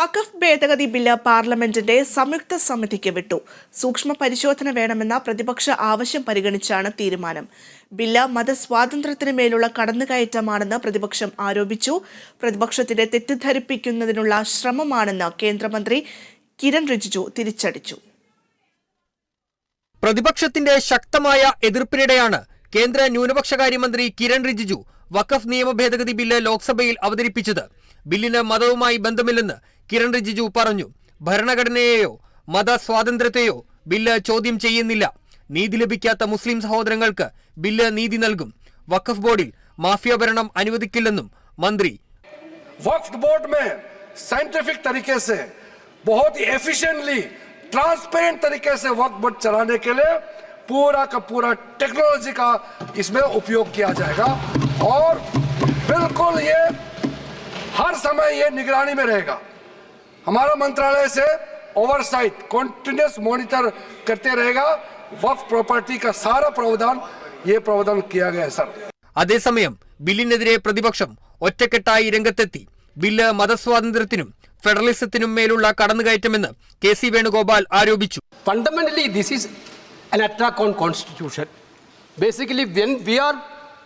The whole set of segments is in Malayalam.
വഖഫ് ഭേദഗതി ബില്ല് പാർലമെന്റിന്റെ സംയുക്ത സമിതിക്ക് വിട്ടു. സൂക്ഷ്മ പരിശോധന വേണമെന്ന പ്രതിപക്ഷ ആവശ്യം പരിഗണിച്ചാണ് തീരുമാനം. ബില്ല് മതസ്വാതന്ത്ര്യത്തിന് മേലുള്ള കടന്നുകയറ്റമാണെന്ന് പ്രതിപക്ഷം ആരോപിച്ചു. പ്രതിപക്ഷത്തിന്റെ തെറ്റിദ്ധരിപ്പിക്കുന്നതിനുള്ള ശ്രമമാണെന്ന് കേന്ദ്രമന്ത്രി കിരൺ റിജിജു തിരിച്ചടിച്ചു. പ്രതിപക്ഷത്തിന്റെ ശക്തമായ എതിർപ്പിനിടെയാണ് കേന്ദ്ര ന്യൂനപക്ഷകാര്യമന്ത്രി കിരൺ റിജിജു വഖഫ് നിയമ ഭേദഗതി ബില്ല് ലോക്സഭയിൽ അവതരിപ്പിച്ചത്. ബില്ലിന് മതവുമായി ബന്ധമില്ലെന്ന് കിരൺ റിജിജു പറഞ്ഞു ഭരണഘടനയെയോ മതസ്വാതന്ത്ര്യത്തെയോ ബില്ല് ചോദ്യം ചെയ്യുന്നില്ല നീതി ലഭിക്കാത്ത മുസ്ലിം സഹോദരങ്ങൾക്ക് ബില്ല് നീതി നൽകും വഖഫ് ബോർഡിൽ മാഫിയ ഭരണം അനുവദിക്കില്ലെന്നും മന്ത്രി वक्फ बोर्ड में साइंटिफिक तरीके से बहुत ही एफिशिएंटली ट्रांसपेरेंट तरीके से वक्फ बोर्ड चलाने के लिए पूरा का पूरा टेक्नोलॉजी का इसमें उपयोग किया जाएगा और बिल्कुल ये हर समय ये निगरानी में रहेगा हमारा मंत्रालय से ओवरसाइट कॉन्टिन्यूस मॉनिटर करते रहेगा वक्फ प्रॉपर्टी का सारा प्रावधान ये प्रावधान किया गया है सर അതേസമയം ബില്ലിനെതിരെ പ്രതിപക്ഷം ഒറ്റക്കെട്ടായി രംഗത്തെത്തി ബില്ല് മതസ്വാതന്ത്ര്യത്തിനും ഫെഡറലിസത്തിനും മേലുള്ള കടന്നുകയറ്റമെന്ന് കെ സി വേണുഗോപാൽ ആരോപിച്ചു fundamentally this is an attack on constitution basically when we are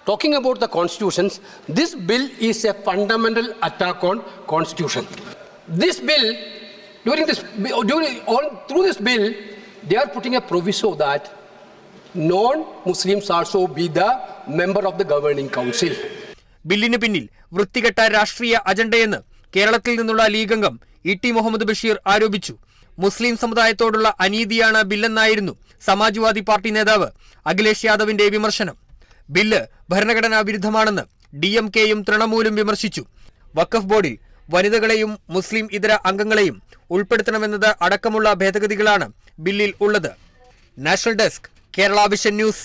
talking about the constitutions this bill is a fundamental attack on constitution this bill during this during all, through this bill they are putting a proviso that non muslims also be the member of the governing council. ബില്ലിന് പിന്നിൽ വൃത്തികെട്ട രാഷ്ട്രീയ അജണ്ടയെന്ന് കേരളത്തിൽ നിന്നുള്ള ലീഗംഗം ഇ ടി മുഹമ്മദ് ബഷീർ ആരോപിച്ചു. മുസ്ലിം സമുദായത്തോടുള്ള അനീതിയാണ് ബില്ലെന്നായിരുന്നു സമാജ്വാദി പാർട്ടി നേതാവ് അഖിലേഷ് യാദവിന്റെ വിമർശനം. ബില്ല് ഭരണഘടനാ വിരുദ്ധമാണെന്ന് ഡി എം കെയും തൃണമൂലും വിമർശിച്ചു. വഖഫ് ബോർഡിൽ വനിതകളെയും മുസ്ലിം ഇതര അംഗങ്ങളെയും ഉൾപ്പെടുത്തണമെന്നത് അടക്കമുള്ള ഭേദഗതികളാണ് ബില്ലിൽ ഉള്ളത്. National desk Kerala Vision news.